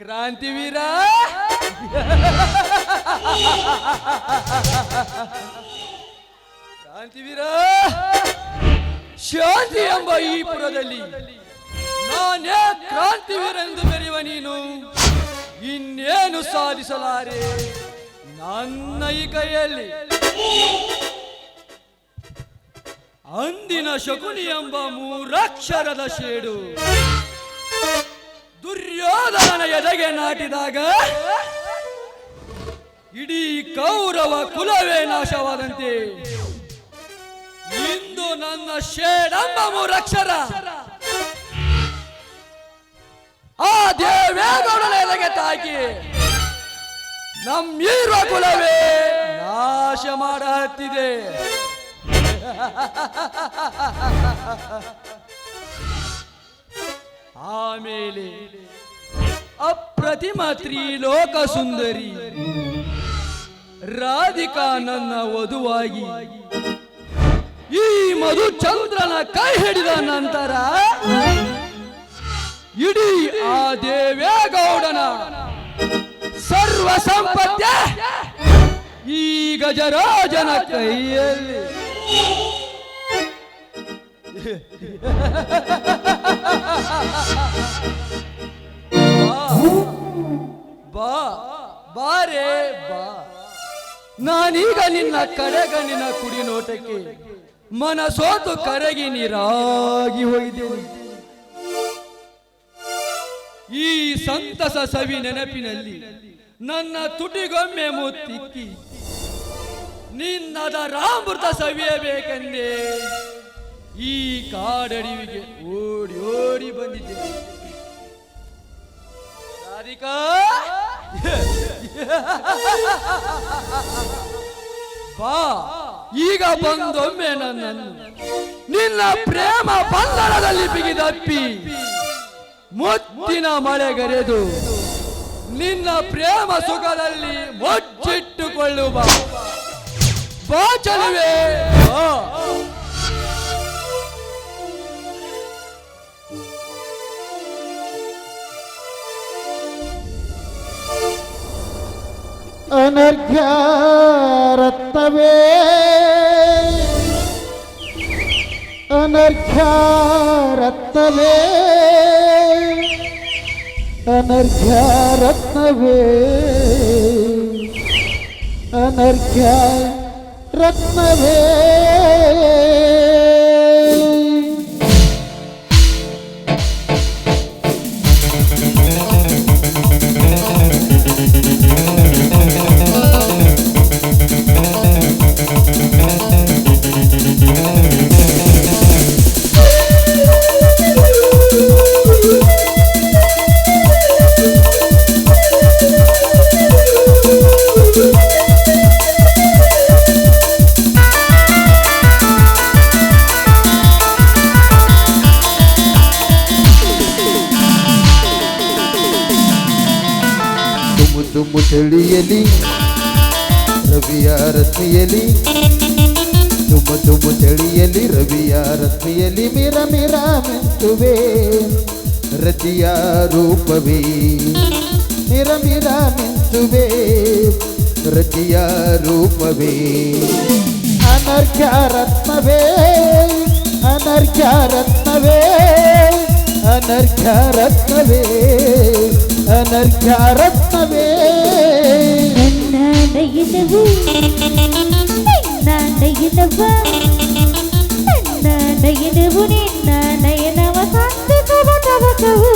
ಕ್ರಾಂತಿವೀರ ಕ್ರಾಂತಿವೀರ ಶಾಂತಿ ಎಂಬ ಈ ಪುರದಲ್ಲಿ ನಾನೇ ಕ್ರಾಂತಿವೀರೆಂದು ಬೆರೆಯುವ ನೀನು. ಇನ್ನೇನು ಸಾಧಿಸಲಾರೆ? ನನ್ನ ಈ ಕೈಯಲ್ಲಿ. ಅಂದಿನ ಶಕುನಿ ಎಂಬ ಮೂರಕ್ಷರದ ಶೇಡು. ದುರ್ಯೋಧನನ ಎದೆಗೆ ನಾಟಿದಾಗ ಇಡೀ ಕೌರವ ಕುಲವೇ ನಾಶವಾದಂತೆ. ಇಂದು ನನ್ನ ಶೇಡಂಬ ಮೂರಕ್ಷರ ಆ ದೇವೇಗೌಡನ ಎದೆಗೆ ತಾಕಿ ನಮ್ಮೀರುವ ಕುಲವೇ ನಾಶ ಮಾಡ ಹತ್ತಿದೆ ಆಮೇಲೆ ಅಪ್ರತಿಮ ತ್ರಿಲೋಕ ಸುಂದರಿ ರಾಧಿಕಾ ನನ್ನ ವಧುವಾಗಿ ಈ ಮಧು ಚಂದ್ರನ ಕೈ ಹಿಡಿದ ನಂತರ ಇಡೀ ಆ ದೇವೇಗೌಡನ ಸರ್ವ ಸಂಪತ್ತೆ ಈ ಗಜರಾಜನ ಕೈಯಲ್ಲಿ. ಬಾ ಬಾರೆ ಬಾ. ನಾನೀಗ ನಿನ್ನ ಕಡೆಗಣ್ಣಿನ ಕುಡಿ ನೋಟಕ್ಕೆ ಮನಸೋತು ಕರಗಿ ನೀರಾಗಿ ಹೋಗಿದ್ದೇನೆ. ಈ ಸಂತಸ ಸವಿ ನೆನಪಿನಲ್ಲಿ ನನ್ನ ತುಟಿಗೊಮ್ಮೆ ಮುತ್ತಿಕ್ಕಿ ನಿನ್ನದ ರಾಮೃತ ಸವಿಯಬೇಕೆಂದೇ ಈ ಕಾಡಡಿವಿಗೆ ಓಡಿ ಓಡಿ ಬಂದಿದ್ದೆ. ರಾಧಿಕಾ? ಬಾ. ಈಗ ಬಂದೊಮ್ಮೆ ನನ್ನನ್ನು ನಿನ್ನ ಪ್ರೇಮ ಬಂಧನದಲ್ಲಿ ಬಿಗಿದಪ್ಪಿ ಮುತ್ತಿನ ಮಳೆಗರೆದು ನಿನ್ನ ಪ್ರೇಮ ಸುಖದಲ್ಲಿ ಮುಚ್ಚಿಟ್ಟುಕೊಳ್ಳುವ ಬಾ. ಚಲುವೆ അനർഘരത്തവേ അനർഘരത്തവേ അനർഘരത്നവേ അനർഘ രത്നവേ ರಶ್ಮಿಯಲಿ ಮಿರ ಮಿರ ಮೆಂತುವೆ ರತಿಯ ರೂಪವೇ ಮಿರ ಮಿರ ಮೆಂತುವೆ ರತಿಯ ರೂಪವೇ ಅನರ್ಘ್ಯ ರತ್ನವೇ ಅನರ್ಘ್ಯ ರತ್ನವೇ ಅನರ್ಘ್ಯ ರತ್ನವೇ ಅನರ್ಘ್ಯ ರತ್ನವೇ ನನ್ನಡಗಿದವು ನನ್ನಡಗಿದವ ನನ್ನಡಗಿದವು ನಿನ್ನ ನಯನವ ಸಂತಿಸುವ ತವಕವು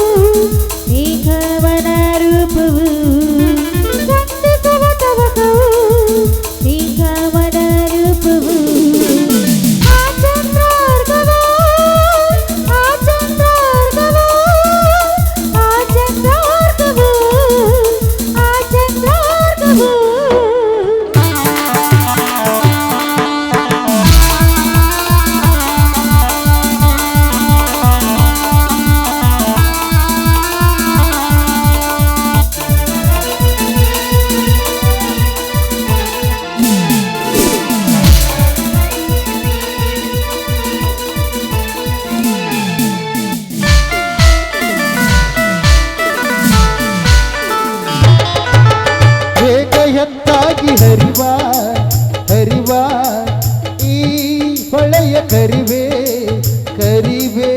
ಮೇಘವನ ರೂಪವು ಹರಿವ ಹರಿವ ಈ ಹೊಳೆಯ ಕರಿವೆ ಕರಿವೆ.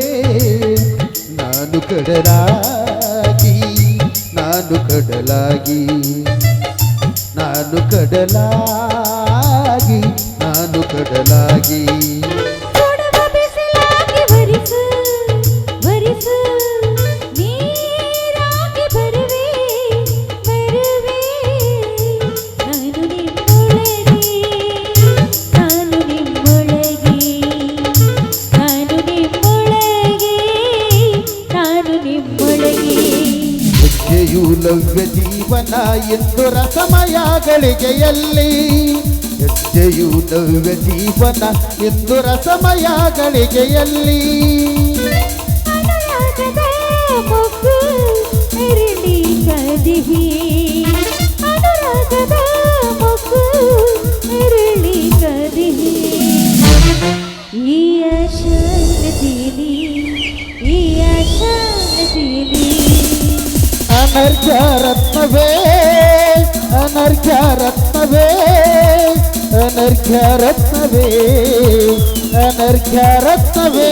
ನಾನು ಕಡಲಾಗಿ ನಾನು ಕಡಲಾಗಿ ನಾನು ಕಡಲಾಗಿ ನಾನು ಕಡಲಾಗಿ. ಅರಳಿ ಕದಿಹಿ ಅನುರಾಗದ ಮೊಗ್ಗು ಅರಳಿ ಕದಿಹಿ ಈ ಆಶಾನದಿಲಿ ಅನರ್ಘ ರತ್ನವೇ ಅನರ್ಘ ರತ್ನವೇ ಅನರ್ಘ ರತ್ನವೇ ಅನರ್ಘ ರತ್ನವೇ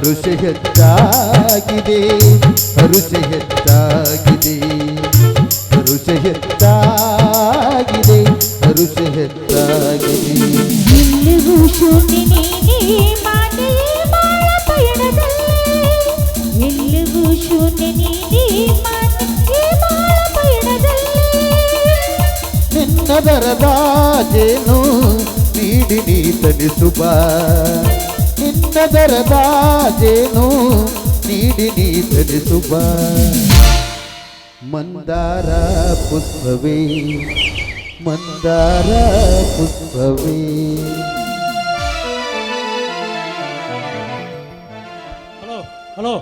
ಹರುಷ ಹೆಚ್ಚಾಗಿದೆ ಹರುಷ ಹೆಚ್ಚಾಗಿದೆ. ಹರುಷ ಹೆಚ್ಚಾಗಿದೆ ಹರುಷ ಹೆಚ್ಚಾಗಿದೆ. ಎಲ್ಲವೂ ಶೂನ್ಯ ನೀನೇ ಮಾತೆಯೇ ಬಾಳ ಪಯಣದಲ್ಲಿ. ಎಲ್ಲವೂ ಶೂನ್ಯ ನೀನೇ ಮಾತೆಯೇ ಬಾಳ ಪಯಣದಲ್ಲಿ. ನಿನ್ನದರದ ಜೇನು ನೀಡಿ ನೀ ತನಿಸುವ ನಿನ್ನದರದ ಬಾಜೇನು ನೀಡಿ ನೀ ತನಿಸುವ ಮಂದಾರ ಪುಷ್ಪವೇ ಮಂದಾರ ಪುಷ್ಪವೇ. ಹಲೋ ಹಲೋ,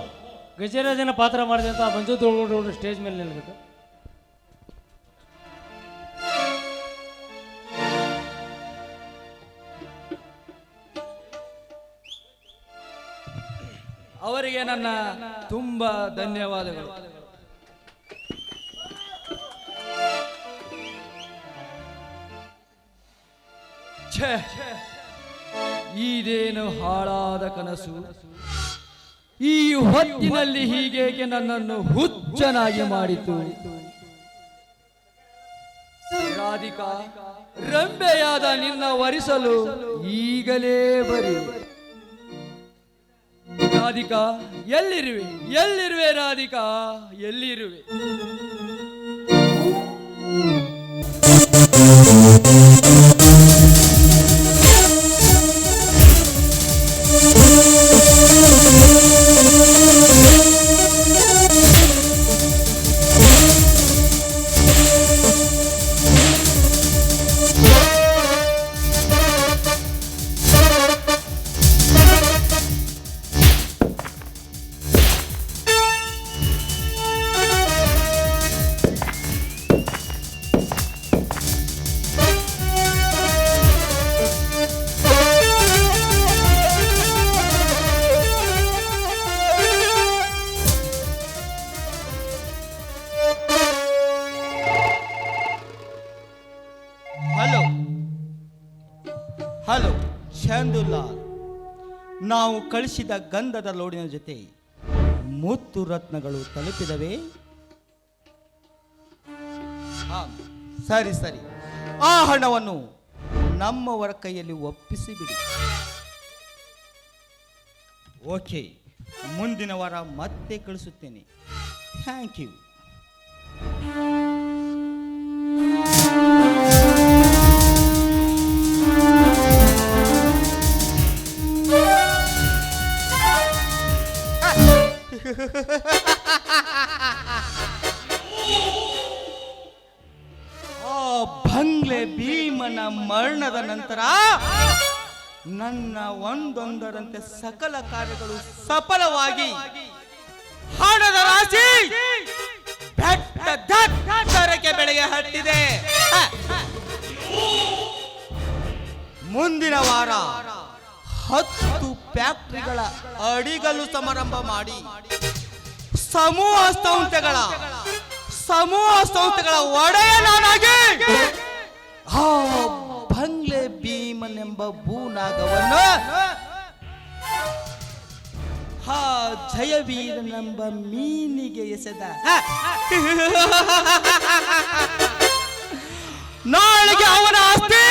ಗಜರಾಜನ ಪಾತ್ರ ಮಾಡಿದಂತ ಮಂಜು ತೊಳ್ಕೊಂಡು ಸ್ಟೇಜ್ ಮೇಲೆ ನಿಲ್ಬೇಕು. ಅವರಿಗೆ ನನ್ನ ತುಂಬಾ ಧನ್ಯವಾದಗಳು. ಇದೇನು ಹಾಳಾದ ಕನಸು. ಈ ಹೊತ್ತಿನಲ್ಲಿ ಹೀಗೇಕೆ ನನ್ನನ್ನು ಹುಚ್ಚನಾಗಿ ಮಾಡಿತು? ರಾಧಿಕಾ, ರಂಬೆಯಾದ ನಿನ್ನ ವರಿಸಲು ಈಗಲೇ ಬರಿ. ರಾಧಿಕಾ ಎಲ್ಲಿರುವೆ? ಎಲ್ಲಿರುವೆ ರಾಧಿಕಾ? ಎಲ್ಲಿರುವೆ? ಸುರಿಸಿದ ಗಂಧದ ಲೋಡಿನ ಜೊತೆ ಮುತ್ತು ರತ್ನಗಳು ತಲುಪಿದವೆ. ಸರಿ ಸರಿ. ಆ ಹಣವನ್ನು ನಮ್ಮವರ ಕೈಯಲ್ಲಿ ಒಪ್ಪಿಸಿ ಬಿಡಿ ಓಕೆ, ಮುಂದಿನ ವಾರ ಮತ್ತೆ ಕಳಿಸುತ್ತೇನೆ. Thank you. ಆ ಬಂಗ್ಲೆ ಭೀಮನ ಮರಣದ ನಂತರ ನನ್ನ ಒಂದೊಂದರಂತೆ ಸಕಲ ಕಾರ್ಯಗಳು ಸಫಲವಾಗಿ ಹಣದ ರಾಶಿ ದರಕ್ಕೆ ಬೆಳೆಗೆ ಹತ್ತಿದೆ. ಮುಂದಿನ ವಾರ ಹತ್ತು ಫ್ಯಾಕ್ಟರಿಗಳ ಅಡಿಗಲು ಸಮಾರಂಭ ಮಾಡಿ ಸಮೂಹ ಸಂಸ್ಥೆಗಳ ಸಮೂಹ ಸಂಸ್ಥೆಗಳ ಒಡೆಯನಾಗಿ ಆ ಬಂಗ್ಲೆ ಭೀಮನೆಂಬ ಭೂನಾಗವನ್ನು ಹಾ ಜಯವೀರನೆಂಬ ಮೀನಿಗೆ ಎಸೆದ. ನಾಳೆಗೆ ಅವನ ಆಸ್ತಿ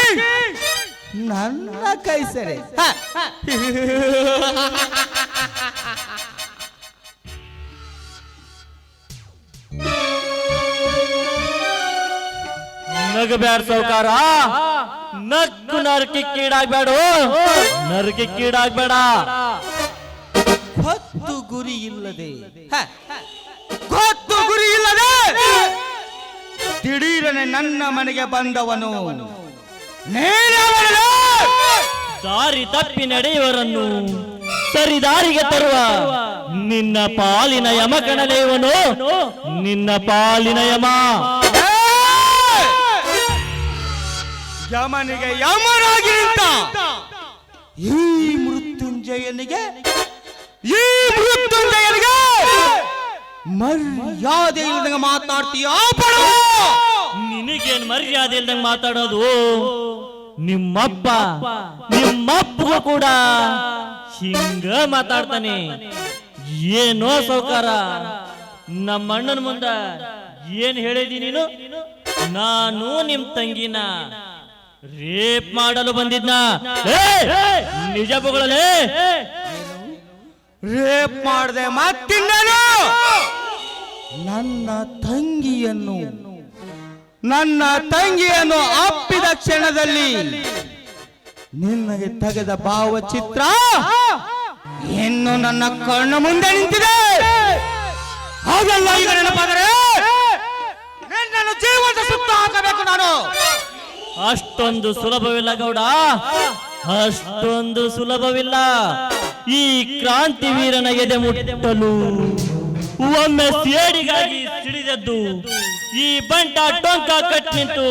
ನನ್ನ ಕೈ ಸೆರೆ. ನಗಬ್ಯಾಡ ಬೇಡ ನಕ್ಕು ನರಕಿ ಕೀಡಾಗ್ಬೇಡ. ಹೊತ್ತು ಗುರಿ ಇಲ್ಲದೆ. ಹ. ಗೊತ್ತು ಗುರಿ ಇಲ್ಲದೆ. ದಿಢೀರನೆ ನನ್ನ ಮನೆಗೆ ಬಂದವನು. ದಾರಿ ತಪ್ಪಿ ನಡೆಯುವರನ್ನು ಸರಿ ದಾರಿಗೆ ತರುವ ನಿನ್ನ ಪಾಲಿನ ಯಮ ದೇವನು ನಿನ್ನ ಪಾಲಿನ ಯಮ! ಯಮನಿಗೆ ಯಮನಾಗಿ ನಿಂತ! ಈ ಮೃತ್ಯುಂಜಯನಿಗೆ ಈ ಮೃತ್ಯುಂಜಯನಿಗೆ ಮರ್ಯಾದೆ ಇಲ್ಲದಂಗ ಮಾತಾಡ್ತೀಯ ನಿನಗೇನ್ ಮರ್ಯಾದೆ ಇಲ್ದಂಗ್ ಮಾತಾಡೋದು? ನಿಮ್ಮಪ್ಪ ನಿಮ್ಮಪ್ಪಗೂ ಕೂಡ ಹಿಂಗ ಮಾತಾಡ್ತಾನೆ. ಏನೋ ಸೌಕಾರ ನಮ್ಮ ಅಣ್ಣನ ಮುಂದ ಏನ್ ಹೇಳಿದಿ ನೀನು? ನಾನು ನಿಮ್ ತಂಗಿನ ರೇಪ್ ಮಾಡಲು ಬಂದಿದ್ನ. ಏ, ನಿಜ ಬಗಳಲೇ? ರೇಪ್ ಮಾಡಿದೆ ಮತ್ತಿಂದನು ನನ್ನ ತಂಗಿಯನ್ನು ನನ್ನ ತಂಗಿಯನ್ನು ಅಪ್ಪಿದ ಕ್ಷಣದಲ್ಲಿ ನಿನ್ನಗೆ ತೆಗೆದ ಭಾವಚಿತ್ರ ಇನ್ನು ನನ್ನ ಕಣ್ಣು ಮುಂದೆ ನಿಂತಿದೆ. ಹಾಗಲ್ಲ ಈಗ ನೆನಪಾದರೆ ನಿನ್ನನ್ನು ಜೀವನದ ಸುತ್ತ ನಾನು. ಅಷ್ಟೊಂದು ಸುಲಭವಿಲ್ಲ ಗೌಡ. ಅಷ್ಟೊಂದು ಸುಲಭವಿಲ್ಲ. ಈ ಕ್ರಾಂತಿ ವೀರನ ಎದೆ ಮುಟ್ಟಲು. ಒಮ್ಮೆ ಸೇಡಿಗಾಗಿ ಸಿಡಿದದ್ದು, ಈ ಬಂಟ ಟೊಂಕ ಕಟ್ ನಿಂತು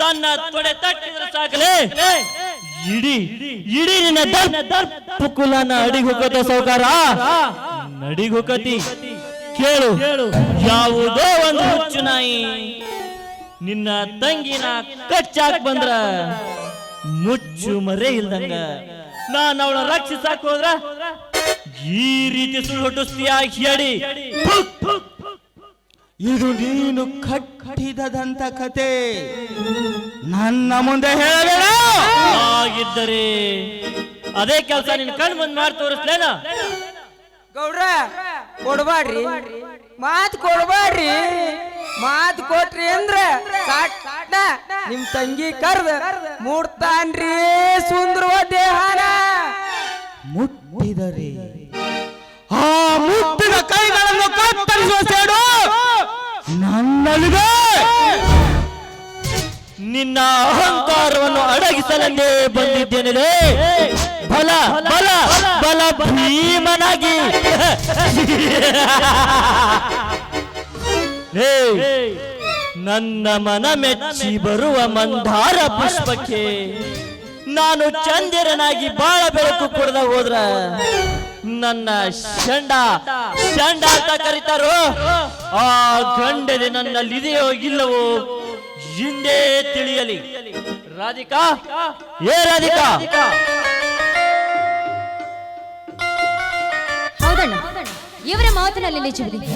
ತನ್ನ ತೊಡೆ ತಟ್ಟಿದ್ರೆ ಸಾಕಲೇ. ಇಡೀ ಇಡೀ ನಿನ್ನ ಕುಲನ ಸೌಕಾರ ಸೌಕಾರ. ನಡಿಗುಕತಿ. ಕೇಳು, ಯಾವುದೋ ಒಂದು ಹುಚ್ಚು ನಾಯಿ ನಿನ್ನ ತಂಗಿನ ಕಚ್ಚಾಕ್ ಬಂದ್ರ ಮುಚ್ಚು ಮರೆ ಇಲ್ದಂಗ. ನಾನು ಅವಳ ರಕ್ಷಿಸಾಕ್ ಹೋದ್ರ ಈ ರೀತಿ ಸುಳ್ಳು ಹುಟ್ಟಿಸ್ತೀಯ ಹೇಳಿ ಇದು ನೀನು ಕಟ್ಟಿದಂತ ಕತೆ. ನನ್ನ ಮುಂದೆ ಹೇಳಬೇಡ. ಆಗಿದ್ದರೆ ಅದೇ ಕೆಲಸ ನಿನ್ ಕಣ್ಣು ಮುಂದೆ ಮಾಡಿ ತೋರಿಸ್ಲೇನ? ಗೌಡ್ರ ಕೊಡ್ಬಾಡ್ರಿ ಮಾತ್ ಕೊಡ್ಬಾಡ್ರಿ ಮಾತ್ ಕೊಟ್ರಿ ಅಂದ್ರೆ ನಿಮ್ ತಂಗಿ ಕರ್ದ ಮೂಡ್ತಾನ್ರಿ ಸುಂದರವ ದೇಹನ. ಮುಟ್ಟಿದರೆ ಆ ಮುಟ್ಟಿದ ಕೈಗಳನ್ನು ಕತ್ತರಿಸುವ ಸೇಡು ನನ್ನಲ್ಲಿದೆ. ನಿನ್ನ ಅಹಂಕಾರವನ್ನು ಅಡಗಿಸಲೆಂದೇ ಬಂದಿದ್ದೇನೆ ಬಲ ಬಲ ಬಲ ಭೀಮನಾಗಿ. ನನ್ನ ಮನ ಮೆಚ್ಚಿ ಬರುವ ಮಂದಾರ ಪುಷ್ಪಕ್ಕೆ ನಾನು ಚಂದಿರನಾಗಿ ಬಾಳ ಬೆಳಕು ಕೊಡದ ಹೋದ್ರ ನನ್ನ ಶಂಡ ಶಂಡ ಅಂತ ಕರೀತಾರೋ ಆ ಗಂಡದೆ ನನ್ನಲ್ಲಿದೆಯೋ ಇಲ್ಲವೋ ಹಿಂದೆ ತಿಳಿಯಲಿ. ರಾಧಿಕಾ ಏ ರಾಧಿಕಾ? ಹೌದಣ್ಣ ಇವರ ಮಾತಿನಲ್ಲಿ ನಿಜವಿದೆ.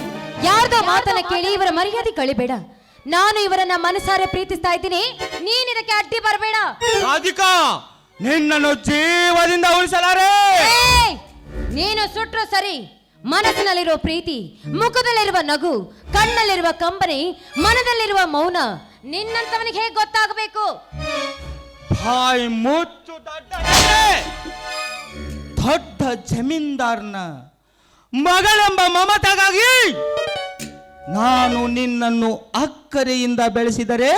ಯಾರ್ದೋ ಮಾತನ್ನ ಕೇಳಿ ಇವರ ಮರ್ಯಾದೆ ಕಳಿಬೇಡ. ನಾನು ಇವರನ್ನ ಮನಸಾರೆ ಪ್ರೀತಿಸ್ತಾ ಇದ್ದೀನಿ. ನೀನ್ ಇದಕ್ಕೆ ಅಡ್ಡಿ ಬರಬೇಡ. ರಾಧಿಕಾ! ನಿನ್ನನ್ನು ಜೀವದಿಂದ ಉಳಿಸಲಾರೆ! ನೀನು ಸುಟ್ರು ಸರಿ ಮನಸ್ಸಿನಲ್ಲಿರುವ ಪ್ರೀತಿ ಮುಖದಲ್ಲಿರುವ ನಗು ಕಣ್ಣಲ್ಲಿರುವ ಕಂಬನಿ ಮನದಲ್ಲಿರುವ ಮೌನ ನಿನ್ನಂತವನಿಗೆ ಹೇಗೆ ಗೊತ್ತಾಗಬೇಕು ಬಾಯಿ ಮುಚ್ಚು. ದೊಡ್ಡ ಜಮೀನ್ದಾರ್ನ ಮಗಳೆಂಬ ಮಮತೆಗಾಗಿ ನಾನು ನಿನ್ನನ್ನು ಅಕ್ಕರೆಯಿಂದ ಬೆಳೆಸಿದರೆ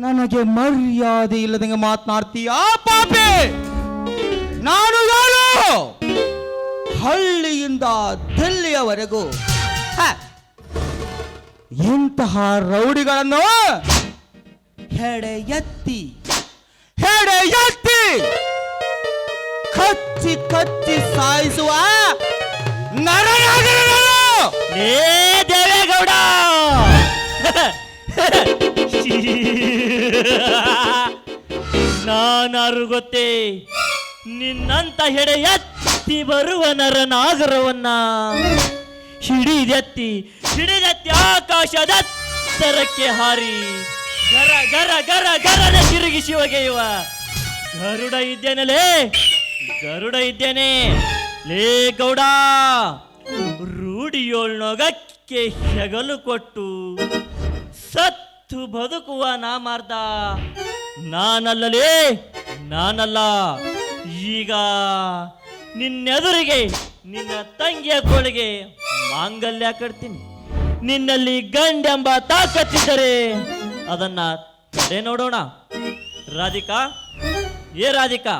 ನನಗೆ ಮರ್ಯಾದೆ ಇಲ್ಲದಂಗೆ ಮಾತನಾಡ್ತೀಯ? ಪಾಪಿ! ನಾನು ಯಾರು? ಹಳ್ಳಿಯಿಂದ ದಿಲ್ಲಿಯವರೆಗೂ ಇಂತಹ ರೌಡಿಗಳನ್ನು ಹೆಡೆ ಎತ್ತಿ ಹೆಡೆ ಎತ್ತಿ ಕಚ್ಚಿ ಕಚ್ಚಿ ಸಾಯಿಸುವ ನರನಾಗಿರು ಏ ಲೇ ದೇವೇಗೌಡ ನಾನಾರು ಗೊತ್ತೇ, ನಿನ್ನಂತ ಹೆಡೆ ಎತ್ತಿ ಬರುವ ನರನಾಗರವನ್ನ ಹಿಡಿದೆತ್ತಿ ಹಿಡಿದೆತ್ತಿ ಆಕಾಶದತ್ತರಕ್ಕೆ ಹಾರಿ. ಗರ ಗರ ಗರ ಗರನ ತಿರುಗಿಸಿ ಒಗೆಯುವ ಗರುಡ ಇದ್ದೇನಲೇ ಗರುಡ ಇದ್ದೇನೆ. ಲೇ ಗೌಡ ರೂಢಿಯೋಳ್ನೊಗಕ್ಕೆ ಹೆಗಲು ಕೊಟ್ಟು ಸತ್ತು ಬದುಕುವ ನಾಮಾರ್ದ ನಾನಲ್ಲಲೇ, ನಾನಲ್ಲ. ಈಗ ನಿನ್ನೆದುರಿಗೆ, ನಿನ್ನ ತಂಗಿಯ ಕೋಳಿಗೆ ಮಾಂಗಲ್ಯ ಕಟ್ತೀನಿ. ನಿನ್ನಲ್ಲಿ ಗಂಡೆಂಬ ತಾಕತ್ತಿದ್ದರೆ ಅದನ್ನ ತಡೆ ನೋಡೋಣ. ರಾಧಿಕಾ, ಏ ರಾಧಿಕಾ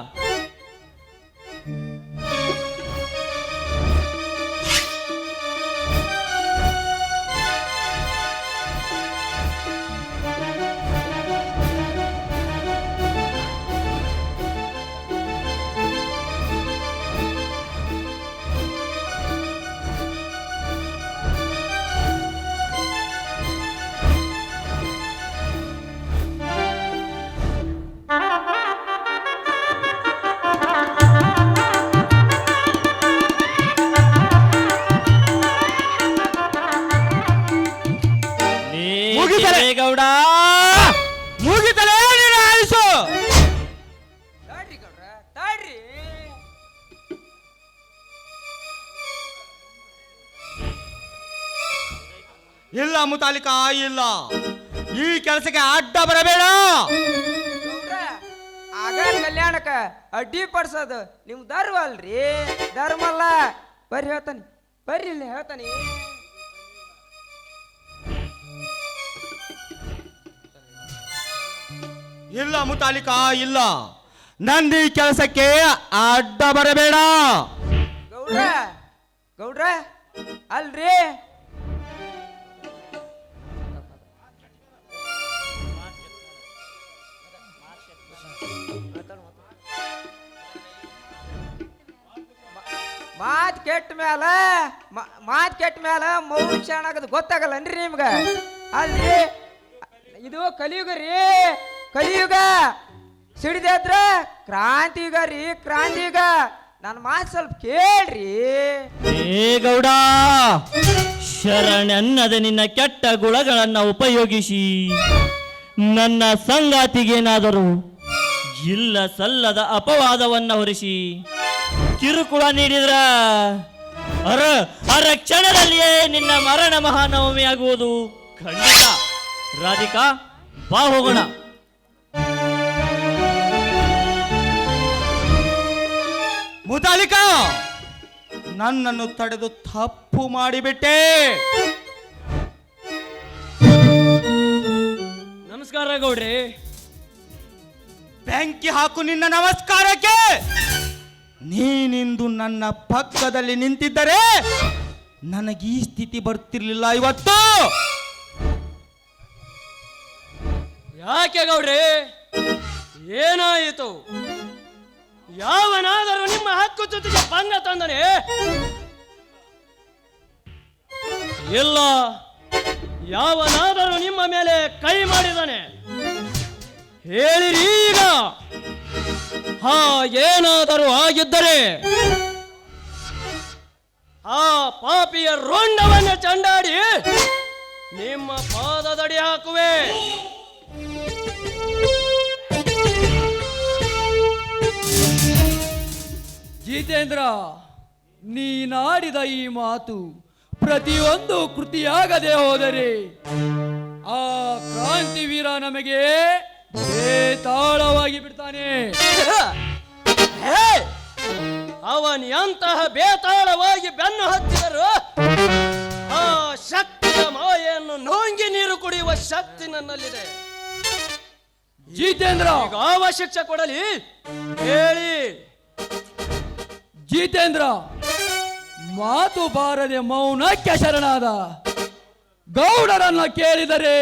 ಮುಗಿತಲೆ. ದೇವೇಗೌಡ ಮುಗಿತಲೆ ನಿನ್ನ ಆಯುಸು ತಾಡ್ರಿ ಗೌಡ್ರ ತಾಡ್ರಿ. ಇಲ್ಲ ಮುತಾಲಿಕ ಇಲ್ಲ. ಈ ಕೆಲಸಕ್ಕೆ ಅಡ್ಡ ಬರಬೇಡ. ಗೌಡ್ರ ಕಲ್ಯಾಣಕ್ಕ ಅಡ್ಡಿ ಪಡ್ಸೋದು ನಿಮ್ ಧರ್ಮ ಅಲ್ರಿ? ಧರ್ಮ ಅಲ್ಲ. ಬರ್ರಿ ಹೇಳ್ತಾನೆ. ಬರ್ರಿ ಇಲ್ಲಿ ಹೇಳ್ತಾನೆ. ಇಲ್ಲ ಮುತಾಲಿಕ, ಇಲ್ಲ. ನಂದಿ ಕೆಲಸಕ್ಕೆ ಅಡ್ಡ ಬರಬೇಡ. ಗೌಡ್ರ ಗೌಡ್ರ, ಅಲ್ರಿ? ಮಾತ್ ಕೆಟ್ಟ ಮ್ಯಾಲ ಮಾತ್ ಕೆಟ್ಟ ಮ್ಯಾಲ ಮೌನ ಕ್ಷಣ ಆಗದು ಗೊತ್ತಾಗಲ್ಲನ್ರಿ ನಿಮ್ಗೆ? ಅಲ್ರಿ? ಇದು ಕಲಿಯುಗ ರೀ. ಕಲಿಯುಗ. ಸಿಡಿದ್ರೆ ಕ್ರಾಂತಿಯುಗ ರೀ ಕ್ರಾಂತಿಯುಗ ನನ್ನ ಮಾತು ಸ್ವಲ್ಪ ಕೇಳ್ರಿ. ಏ ಗೌಡ, ಶರಣನ್ನದ ನಿನ್ನ ಕೆಟ್ಟ ಗುಣಗಳನ್ನ ಉಪಯೋಗಿಸಿ. ನನ್ನ ಸಂಗಾತಿಗೇನಾದರೂ ಇಲ್ಲ ಸಲ್ಲದ ಅಪವಾದವನ್ನ ಹೊರಿಸಿ. ಕಿರುಕುಳ ನೀಡಿದ್ರ ಅರ ಅರ ಕ್ಷಣದಲ್ಲಿಯೇ ನಿನ್ನ ಮರಣ ಮಹಾನವಮಿ ಆಗುವುದು ಖಂಡಿತ. ರಾಧಿಕಾ, ಬಾ ಹೋಗೋಣ. ಮುತಾಲಿಕಾ ನನ್ನನ್ನು ತಡೆದು ತಪ್ಪು ಮಾಡಿಬಿಟ್ಟೆ. ನಮಸ್ಕಾರ ಗೌಡ್ರಿ. ಬೆಂಕಿ ಹಾಕು ನಿನ್ನ ನಮಸ್ಕಾರಕ್ಕೆ. ನೀನಿಂದು ನನ್ನ ಪಕ್ಕದಲ್ಲಿ ನಿಂತಿದ್ದರೆ ನನಗೆ ಈ ಸ್ಥಿತಿ ಬರ್ತಿರ್ಲಿಲ್ಲ ಇವತ್ತು. ಯಾಕೆ ಗೌಡ್ರಿ? ಏನಾಯಿತು? ಯಾವನಾದರೂ ನಿಮ್ಮ ಹಕ್ಕು ಜೊತೆಗೆ ಭಂಗ ತಂದನೆ? ಇಲ್ಲ. ಯಾವನಾದರೂ ನಿಮ್ಮ ಮೇಲೆ ಕೈ ಮಾಡಿದಾನೆ? ಹೇಳಿರಿ ಈಗ. ಹಾ, ಏನಾದರೂ ಆಗಿದ್ದರೆ ಆ ಪಾಪಿಯ ರೋಂಡವನ್ನು ಚಂಡಾಡಿ ನಿಮ್ಮ ಪಾದದಡಿ ಹಾಕುವೆ. ಜಿತೇಂದ್ರ ನೀನಾಡಿದ ಈ ಮಾತು ಪ್ರತಿಯೊಂದು ಕೃತಿಯಾಗದೆ ಹೋದರೆ ಆ ಕ್ರಾಂತಿವೀರ ನಮಗೆ ಬೇತಾಳವಾಗಿ ಬಿಡ್ತಾನೆ. ಹೇ! ಅವನ್ ಎಂತಹ ಬೇತಾಳವಾಗಿ ಬೆನ್ನು ಹತ್ತಿದರು ಆ ಶಕ್ತಿಯ ಮಾಯೆಯನ್ನು ನೋಂಗಿ ನೀರು ಕುಡಿಯುವ ಶಕ್ತಿ ನನ್ನಲ್ಲಿದೆ. ಜಿತೇಂದ್ರ! ಯಾವ ಶಿಕ್ಷೆ ಕೊಡಲಿ ಹೇಳಿ. ಜಿತೇಂದ್ರ, ಮಾತು ಬಾರದೆ ಮೌನಕ್ಕೆ ಶರಣಾದ ಗೌಡರನ್ನ ಕೇಳಿದರೆ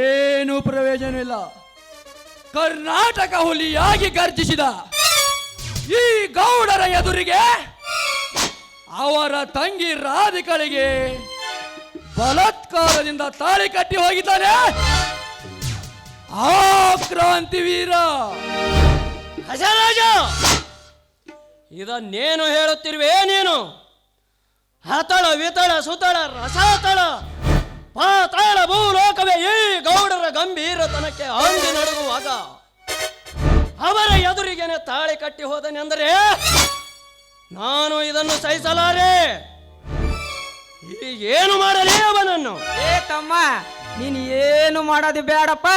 ಏನು ಪ್ರಯೋಜನವಿಲ್ಲ. ಕರ್ನಾಟಕ ಹುಲಿಯಾಗಿ ಗರ್ಜಿಸಿದ ಈ ಗೌಡರ ಎದುರಿಗೆ ಅವರ ತಂಗಿ ರಾಧಿಕಳಿಗೆ ಬಲಾತ್ಕಾರದಿಂದ ತಾಳಿ ಕಟ್ಟಿ ಹೋಗಿದ್ದಾನೆ. ಆ ಕ್ರಾಂತಿವೀರ. ಗಜರಾಜ ಇದನ್ನೇನು ಹೇಳುತ್ತಿರುವೆ ನೀನು? ಹತಳ, ವಿತಳ, ಸುತಳ, ರಸತಳ, ಪಾತಾಳ ಭೂಲೋಕವೇ ಈ ಗೌಡರ ಗಂಭೀರತನಕ್ಕೆ ಅಂದಿ ನಡುಗುವಾಗ ಅವರ ಎದುರಿಗೆನೆ ತಾಳಿ ಕಟ್ಟಿ ಹೋದನೆಂದರೆ ನಾನು ಇದನ್ನು ಸಹಿಸಲಾರೆ. ಏನು ಮಾಡಲಿ ಅವನನ್ನು? ಏ ತಮ್ಮ ನೀನ್ ಏನು ಮಾಡೋದು ಬೇಡಪ್ಪ?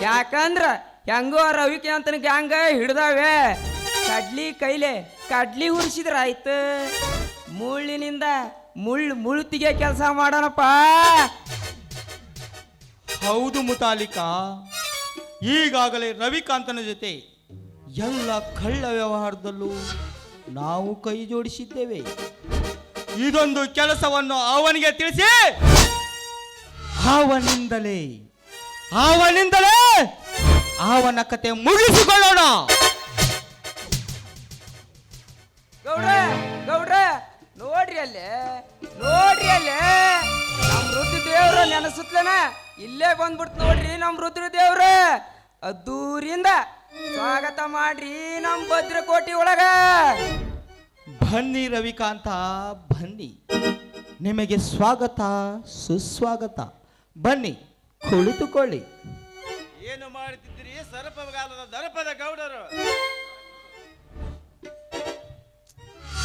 ಯಾಕಂದ್ರ ಹೆಂಗೋ ರವಿಕಾಂತನ ಗ್ಯಾಂಗ ಹಿಡ್ದಾವೆ. ಕಡ್ಲಿ ಕೈಲೆ ಕಡ್ಲಿ ಉರ್ಸಿದ್ರ ಆಯ್ತು. ಮುಳ್ಳಿನಿಂದ ಮುಳ್ಳು ಮುಳ್ತಿಗೆ ಕೆಲಸ ಮಾಡೋಣಪ್ಪ. ಹೌದು ಮುತಾಲಿಕಾ. ಈಗಾಗಲೇ ರವಿಕಾಂತನ ಜೊತೆ ಎಲ್ಲ ಕಳ್ಳ ವ್ಯವಹಾರದಲ್ಲೂ ನಾವು ಕೈ ಜೋಡಿಸಿದ್ದೇವೆ. ಇದೊಂದು ಕೆಲಸವನ್ನು ಅವನಿಗೆ ತಿಳಿಸಿ. ಅವನಿಂದಲೇ. ಅವನಿಂದಲೇ ಅವನ ಕತೆ ಮುಗಿಸಿಕೊಳ್ಳೋಣ. ಗೌಡ್ರ ನೋಡ್ರಿ ಅಲ್ಲೇ ನೋಡ್ರಿ ಅಲ್ಲೇ. ನಮ್ ರುದ್ರ ದೇವ್ರ ನೆನಸುತ್ತಲೇನ ಇಲ್ಲೇ ಬಂದ್ಬಿಡ್ತು ನೋಡ್ರಿ ನಮ್ ರುದ್ರ ದೇವ್ರ. ಅದ್ದೂರಿಂದ ಸ್ವಾಗತ ಮಾಡ್ರಿ ನಮ್ ಭದ್ರಕೋಟಿ ಒಳಗ. ಬನ್ನಿ ರವಿಕಾಂತ ಬನ್ನಿ. ನಿಮಗೆ ಸ್ವಾಗತ ಸುಸ್ವಾಗತ. ಬನ್ನಿ ಕುಳಿತುಕೊಳ್ಳಿ. ಏನು ಮಾಡುತ್ತಿದ್ದೀರಿ ಸರ್ಪಗಾಲದ ದರ್ಪದ ಗೌಡರು.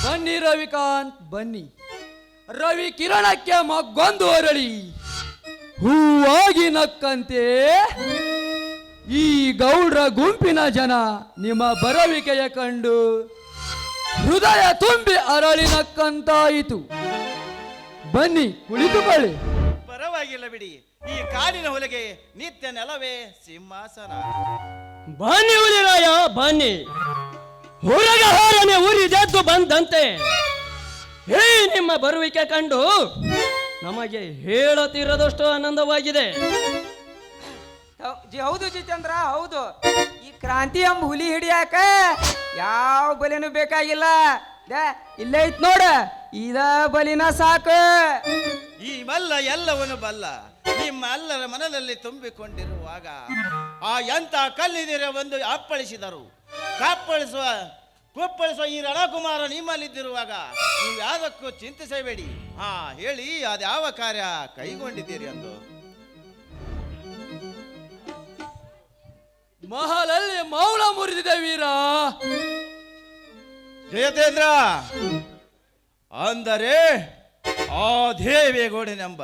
ಬನ್ನಿ ರವಿಕಾಂತ್ ಬನ್ನಿ. ರವಿ ಕಿರಣಕ್ಕೆ ಮಗ್ಗೊಂದು ಅರಳಿ. ಹೂವಾಗಿ ನಕ್ಕಂತೆ. ಈ ಗೌಡ್ರ ಗುಂಪಿನ ಜನ ನಿಮ್ಮ ಬರವಿಕೆಯ ಕಂಡು ಹೃದಯ ತುಂಬಿ ಅರಳಿ ನಕ್ಕಂತಾಯಿತು. ಬನ್ನಿ ಕುಳಿತುಕೊಳ್ಳಿ ಪರವಾಗಿಲ್ಲ ಬಿಡಿ. ಈ ಕಾಡಿನ ಹೊಲಗೆ ನಿತ್ಯ ನೆಲವೇ ಸಿಂಹಾಸನ. ಬನ್ನಿ ಹುಲಿರಾಯ ಬನ್ನಿ. ಹೊರಗ ಹೊರನೆ ಉರಿದೆದ್ದು ಬಂದಂತೆ. ಹೇ ನಿಮ್ಮ ಬರುವಿಕೆ ಕಂಡು ನಮಗೆ ಹೇಳತಿರದಷ್ಟು ಆನಂದವಾಗಿದೆ. ಹೌದು ಜಿತೇಂದ್ರ ಹೌದು. ಈ ಕ್ರಾಂತಿ ಎಂಬ ಹುಲಿ ಹಿಡಿಯಾಕ ಯಾವ ಬಲಿನೂ ಬೇಕಾಗಿಲ್ಲ. ದೇ, ಇಲ್ಲೇ ಐತ್ ನೋಡ ಇದ ಬಲಿನ ಸಾಕು. ಈ ಬಲ್ಲ ಎಲ್ಲವನು ಬಲ್ಲ. ನಿಮ್ಮ ಅಲ್ಲರ ಮನದಲ್ಲಿ ತುಂಬಿಕೊಂಡಿರುವಾಗ ಆ ಎಂಥ ಕಲ್ಲಿದಿರ ಒಂದು ಅಪ್ಪಳಿಸಿದರು. ಕಾಪ್ಪಳಿಸುವ ಕುಪ್ಪಳಿಸುವ ಈ ರಣಕುಮಾರ ನಿಮ್ಮಲ್ಲಿದ್ದಿರುವಾಗ ನೀವು ಯಾವುದಕ್ಕೂ ಚಿಂತಿಸಬೇಡಿ. ಹಾ ಹೇಳಿ ಅದ್ಯಾವ ಕಾರ್ಯ ಕೈಗೊಂಡಿದ್ದೀರಿ ಎಂದು. ಮಹಲಲ್ಲಿ ಮೌನ ಮುರಿದಿದೆ ವೀರ. ಜಯತೇಂದ್ರ ಅಂದರೆ ಆ ದೇವೇಗೌಡನೆಂಬ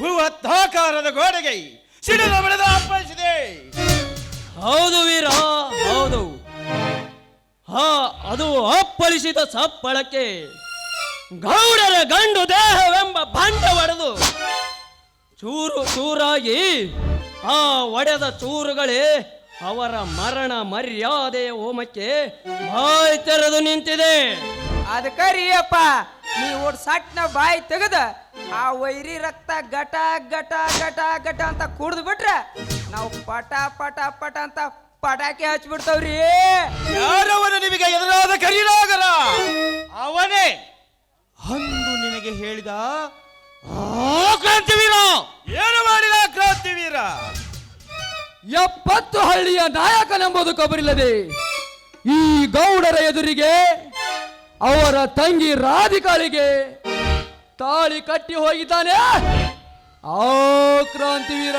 ಬೃಹತ್ತಾಕಾರದ ಗೋಡೆಗೆ ಸಿಡಿದ ಅಪ್ಪಳಿಸಿದೆ. ಹೌದು ವೀರ ಹೌದು. ಹಾ ಅದು ಅಪ್ಪಳಿಸಿದ ಸಪ್ಪಳಕ್ಕೆ ಗೌಡರ ಗಂಡು ದೇಹವೆಂಬ ಬಂಡ ಒಡೆದು ಚೂರು ಚೂರಾಗಿ ಆ ಒಡೆದ ಚೂರುಗಳೇ ಅವರ ಮರಣ ಮರ್ಯಾದೆಯ ಹೋಮಕ್ಕೆ ಬಾಯಿ ತೆರೆದು ನಿಂತಿದೆ. ಅದ ಕರಿಯಪ್ಪ ಅಪ್ಪ ನೀವು ಸಟ್ನ ಬಾಯಿ ತೆಗೆದ ಆ ವೈರಿ ರಕ್ತ ಗಟ ಗಟ ಗಟ ಗಟ ಅಂತ ಕುಡ್ದು ಬಿಟ್ರೆ ನಾವು ಪಟ ಪಟ ಪಟ ಅಂತ ಪಟಾಕಿ ಹಚ್ಬಿಡ್ತಾವ್ರಿ. ಯಾರವನು ನಿಮಗೆ ಎದುರಾದ ಕರೀಲಾಗಲ್ಲ ಅವನೇ ಅಂದು ನಿನಗೆ ಹೇಳಿದ ಆ ಕ್ರಾಂತಿವೀರ. ಏನು ಮಾಡಿದ ಕ್ರಾಂತಿವೀರ? ಎಪ್ಪತ್ತು ಹಳ್ಳಿಯ ನಾಯಕನೆಂಬುದು ಕಬರಿಲ್ಲದೆ ಈ ಗೌಡರ ಎದುರಿಗೆ ಅವರ ತಂಗಿ ರಾಧಿಕಾಳಿಗೆ ತಾಳಿ ಕಟ್ಟಿ ಹೋಗಿದ್ದಾನೆ. ಆ ಕ್ರಾಂತಿವೀರ.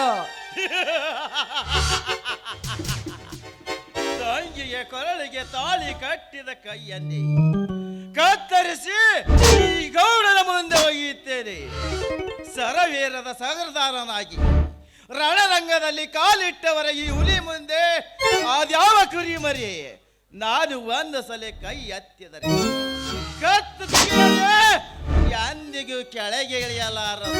ತಂಗಿಗೆ ಕೊರಳಿಗೆ ತಾಳಿ ಕಟ್ಟಿದ ಕೈಯಲ್ಲಿ ಕತ್ತರಿಸಿ ಈ ಗೌಡನ ಮುಂದೆ ಒಯ್ಯುತ್ತೇನೆ. ಸರವೀರದ ಸಹರದಾರನಾಗಿ ರಣರಂಗದಲ್ಲಿ ಕಾಲಿಟ್ಟವರ ಈ ಹುಲಿ ಮುಂದೆ ಅದ್ಯಾವ ಕುರಿ ಮರಿ? ನಾನು ಒಂದು ಸಲ ಕೈ ಎತ್ತಿದರೆ ಕತ್ತು ಎಂದಿಗೂ ಕೆಳಗೆ ಇಳಿಯಲಾರದು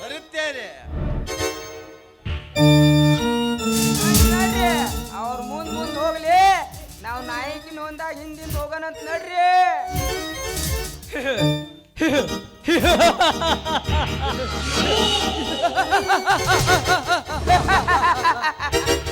ಬರುತ್ತೇನೆ. ಅವ್ರ ಮುಂದ್ ಮುಂದ್ ಹೋಗ್ಲಿ. ನಾವು ನಾಯಕಿನ ಒಂದಾಗ ಹಿಂದಿಂದ ಹೋಗೋಣಂತ ನಡ್ರಿ.